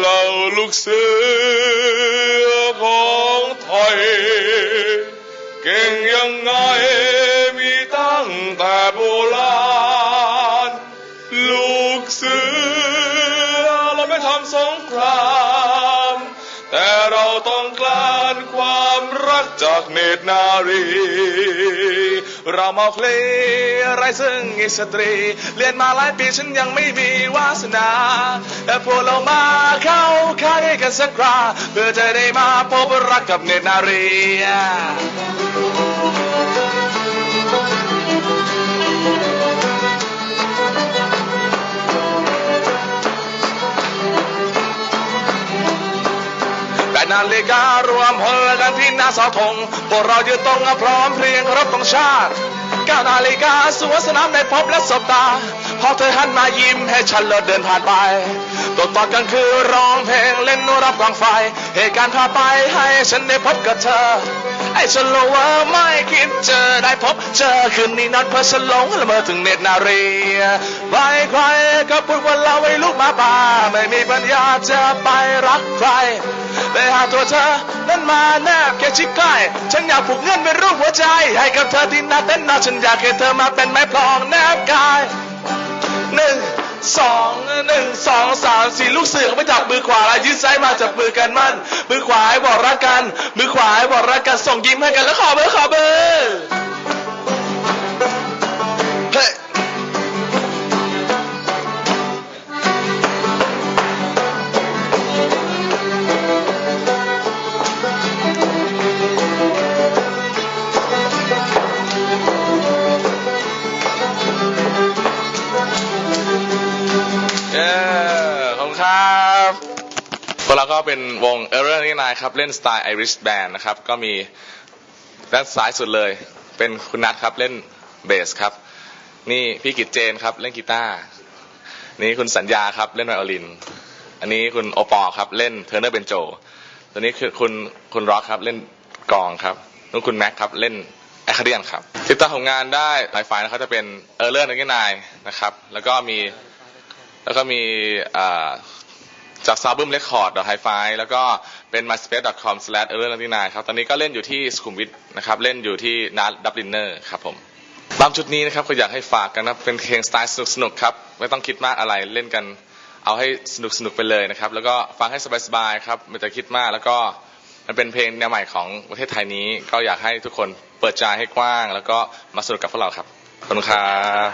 เราลูกเสือของไทย เก่งยังไงมีตั้งแต่โบราณ ลูกเสือเราไม่ทำสงคราม แต่เราต้องการความรักจากเนตรนารี เรามาเพลงไรซึ่งอิสตรี เรียนมาหลายปีฉันยังไม่มีวาสนา แต่พวกเรามาเข้าค่ายกันสักคราเพื่อจะได้มาพบรักกับเนตรนารีนาฬิการ วมพลกันที่หน้าเสาธงพวกเรายืนตรงพร้อมเพรียงรบตรงชาติก้านาฬิกาสวนสนามได้พบและสบตา พอเธอหันมายิ้มให้ฉันแล้วเดินผ่านไปตัวต่อกันคือร้องเพลงเล่นรับกองไฟ เหตุการณ์พาไปให้ฉันได้พบกับเธอ ไอ้ฉันรู้ว่าไม่คิดเจอได้พบเจอคืนนี้นัดเพื่อฉันหลงละเมอถึงเนตรนารีใครใคร ก็พูดว่าเราไอ้ลูกมาป่าไม่มีปัญญาจะไปรักใครแต่หาตัวเธอนั้นมาแนบแค่ชิดใกล้ฉันอยากผูกเงื่อนเป็นรูปหัวใจ ให้กับเธอที่น้าเต้นน้าฉันอยากให้เธอมาเป็นไม้พลองแนบกายหนึ่งสองหนึ่งสองสามสี่ลูกเสือไปจับมือขวาแล้วยืดซ้ายมาจับมือกันมั่นมือขวาให้บอกรักกัน มือขวาให้บอกรักกันส่งยิ้มให้กันแล้วขอเบอร์ขอ วกเราก็เป็นวงเอเรอร์นี่นายครับเล่นสไตล์ไอริชแบนนะครับ ก็มีด้านซ้ายสุดเลย เป็นคุณนัทครับเล่นเบสครับ นี่พี่กิจเจนครับเล่นกีตาร์นี่คุณสัญญาครับเล่นไวโอลิน อันนี้คุณโอปอครับเล่นเทอร์เนอร์เบนโจตัวนี้คือคุณคุณร็อกครับเล่นกองครับนู่นคุณแม็กครับเล่นแอคเดียนครับติดตามของงานได้ไลฟ์ไฟนะครับจะเป็นเออร์เลอร์นี่นายนะครับ แล้วก็มีแล้วก็มีอ่า จากซาบึมเรคคอร์ดดอไฮไฟแล้วก็เป็น myspace.com slash เออร์เลนครับตอนนี้ก็เล่นอยู่ที่สุขุมวิทนะครับเล่นอยู่ที่นัดดับลินเนอร์ครับผมตามชุดนี้นะครับก็อยากให้ฝากกันนะเป็นเพลงสไตล์สนุกๆครับไม่ต้องคิดมากอะไรเล่นกันเอาให้สนุกสนุกๆไปเลยนะครับ แล้วก็ฟังให้สบายๆครับไม่ต้องคิดมากแล้วก็มันเป็นเพลงแนวใหม่ของประเทศไทยนี้ ก็อยากให้ทุกคนเปิดใจให้กว้าง แล้วก็มาสนุกกับพวกเราครับขอบคุณครับ